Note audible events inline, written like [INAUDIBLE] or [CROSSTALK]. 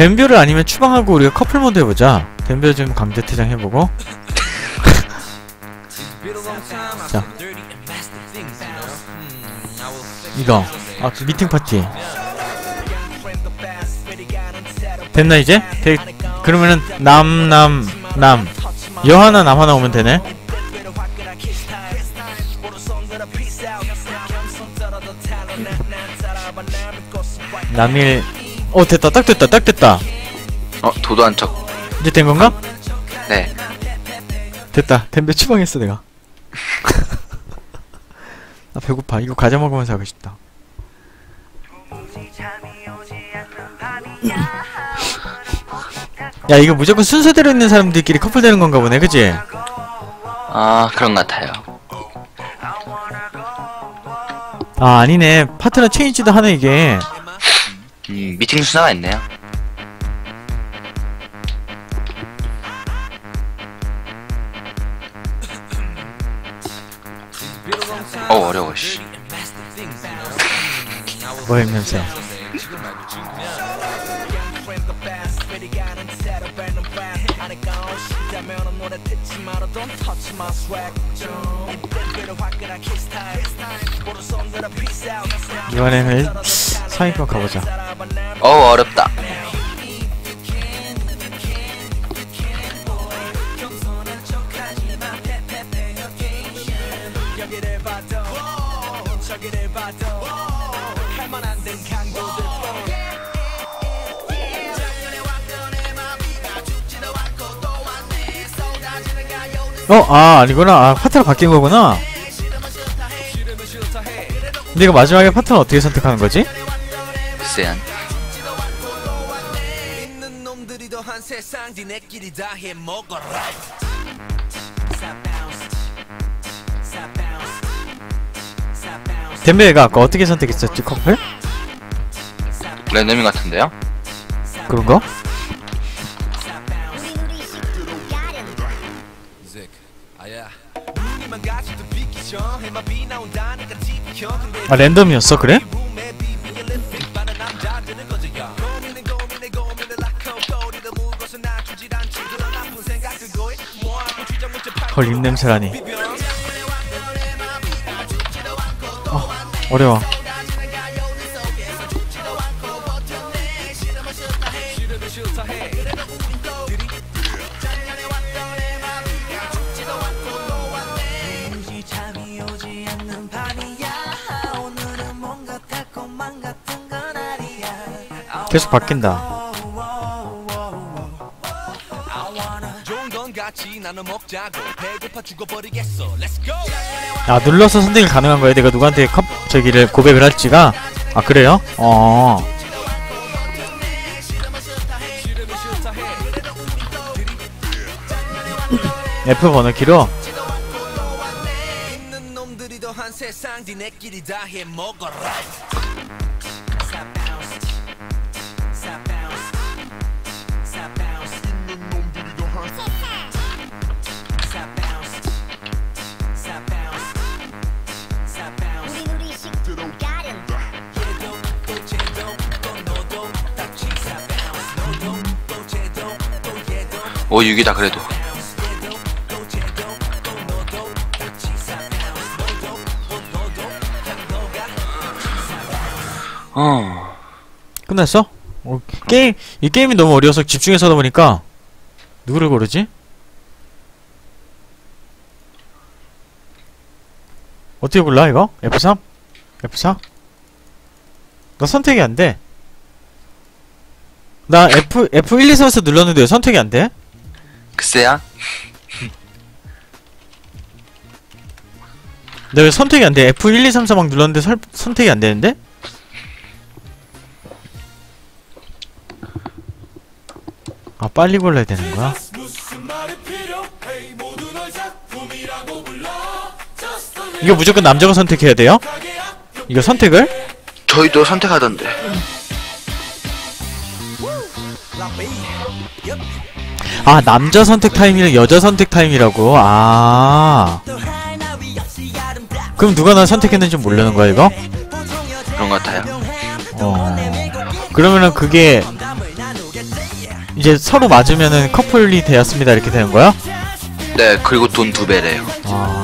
덴뷰를 아니면 추방하고 우리가 커플 모드 해보자. 덴뷰 좀 강제 퇴장 해보고. [LAUGHS] 자. 이거. 아 미팅 파티. 됐나 이제? 되, 그러면은 남 남 남. 여 하나 남 하나 오면 되네. 남일 어 됐다 딱 됐다 딱 됐다 어 도도한 척. 이제 된 건가? 네. 됐다 덴베 추방했어 내가 나 [LAUGHS] 배고파 이거 과자 먹으면서 하고 싶다 야 이거 무조건 순서대로 있는 사람들끼리 커플 되는 건가 보네 그지? 아 그런 것 같아요. 아 아니네 파트너 체인지도 하네 이게 음 미팅 순서가 있네요. 어 어려워 씨. 뭐 했면서 이번에는 상위권 가보자 어 어렵다. 어? 아 아니구나 아 파트너 바뀐 거구나 근데 이거 마지막에 파트너 어떻게 선택하는 거지? 글쎄요. 더한 세상 지네끼리 다 해먹어라 덴베가 아까 어떻게 선택했었지 커플? 랜덤인 같은데요? 그런가? 아 랜덤이었어 그래? 헐 입냄새라니. 비벼 어려워. 계속 바뀐다 같이 나눠 먹자고. 배고파 죽어버리겠어. Let's go! 아 눌러서 선택이 가능한 거야 내가 누구한테 컵 저기를 고백을 할지가? 아 그래요? 어. F 번호키로 오 6이다 그래도. 어. 끝났어? 어, 게임 이 게임이 너무 어려워서 집중해서 하다 보니까 누구를 고르지? 어떻게 골라 이거? F3? F4? 나 선택이 안 돼. 나 F F1, 2, 3에서 눌렀는데 왜 선택이 안 돼? 글쎄야. 나 왜 선택이 안 돼? F1, 2, 3, 4막 눌렀는데 설, 선택이 안 되는데? 아 빨리 골라야 되는 거야? 이거 무조건 남자가 선택해야 돼요? 이거 선택을? 저희도 선택하던데. 아 남자 선택 타임이랑 여자 선택 타임이라고 아 그럼 누가 나 선택했는지 모르는 거야 이거? 그런 것 같아요. 어 그러면은 그게 이제 서로 맞으면은 커플이 되었습니다 이렇게 되는 거야? 네, 그리고 돈 두 배래요. 아